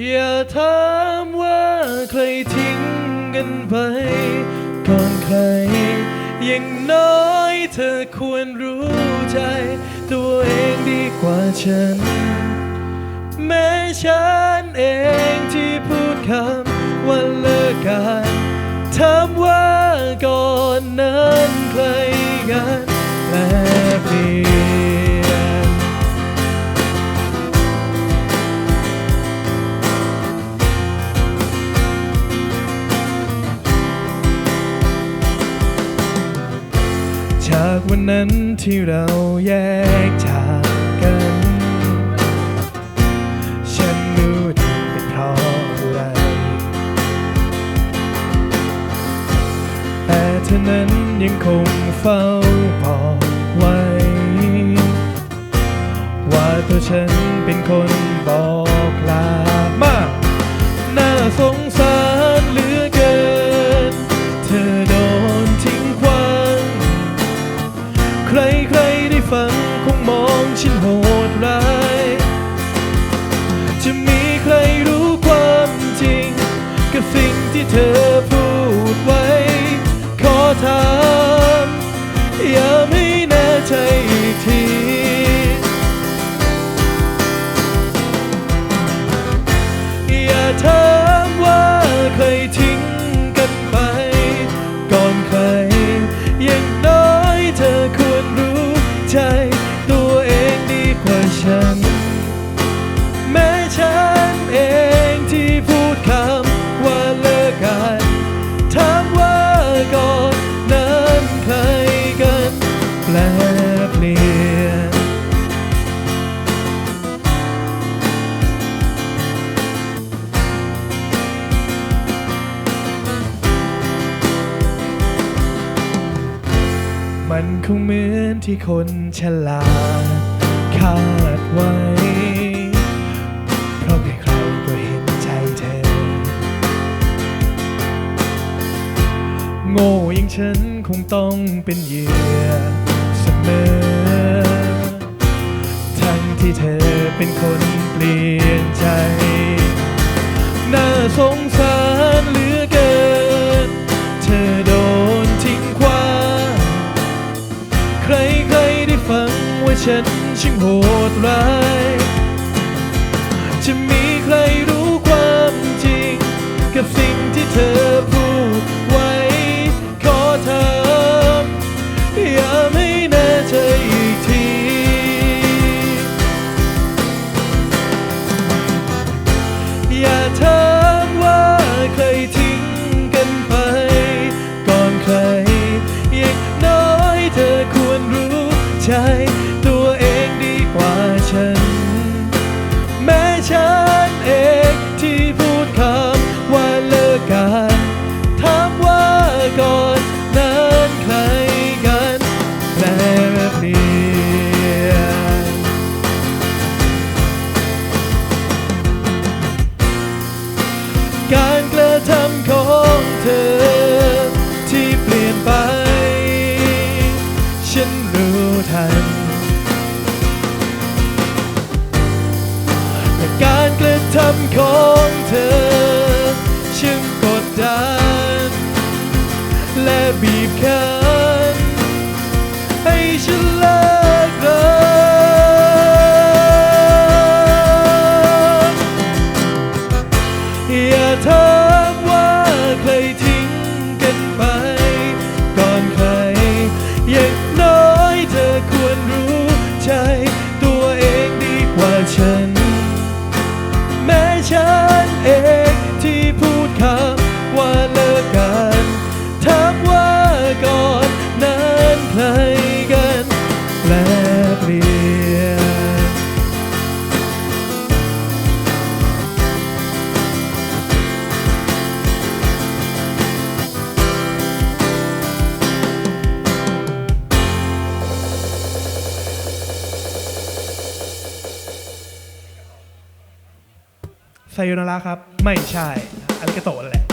อย่าถามว่าใครทิ้งกันไป ก่อนใคร อย่างน้อยเธอควรรู้ใจ ตัวเองดีกว่าฉัน แม้ฉันเองที่พูดคำว่าเลิกกันถามว่าก่อนนั้น วันนั้นที่เราแยกจากกัน ฉันรู้ดีเป็นเพราะอะไร แต่เธอนั้นยังคงเฝ้าบอกไว้ ว่าตัวฉันเป็นคนบอก ใครใครได้ฟังคงมองฉันโหดร้าย จะมีใครรู้ความจริง กับสิ่งที่เธอ ลียมันคงเหมือนที่คนฉลาดคาดไว้ เพราะใครๆก็เห็นใจเธอ โง่อย่างฉันคงต้องเป็นเหยื่อเสมอ ที่เธอเป็นคนเปลี่ยนใจ น่าสงสารเหลือเกิน เธอโดนทิ้งคว้าง ใครใครๆได้ฟังว่าฉันช่างโหดร้าย จะมีใครรู้ความจริง กับสิ่งที่เธอ รู้ กร แไซโยนาระครับ ไม่ใช่อาริกาโตกันแหละ